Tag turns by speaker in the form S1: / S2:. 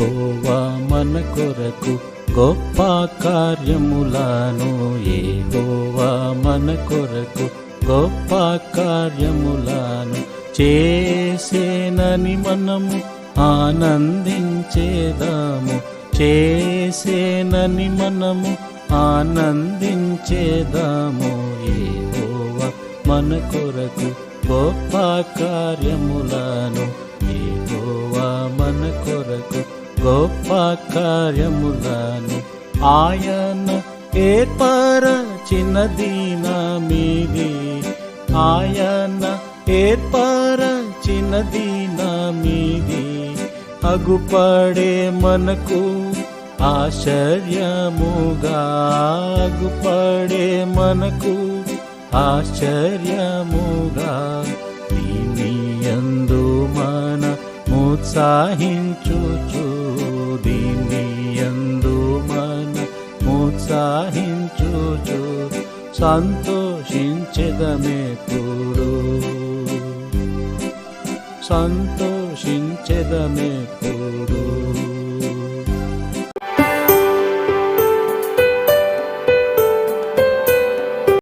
S1: ఏహోవా మన కొరకు గొప్ప కార్యములను. ఏహోవా మన కొరకు గొప్ప కార్యములను. చేసేనని మనము ఆనందించేదాము. చేసేనని మనము ఆనందించేదాము. ఏహోవా మన కొరకు గొప్ప కార్యములను. ఏహోవా మన కొరకు గొప్ప కార్యములను ఆయన ఏర్పరచినది నా మీది ఆయన ఏర్పరచినది నా మీది అగుపడే మనకు ఆశ్చర్యముగా. అగుపడే మనకు ఆశ్చర్యముగా. దీని యందు ఉత్సాహించుచు దీన్ని ఎందు మన ఉత్సాహించుచు సంతోషించెదమెప్పుడు సంతోషించెదమెప్పుడు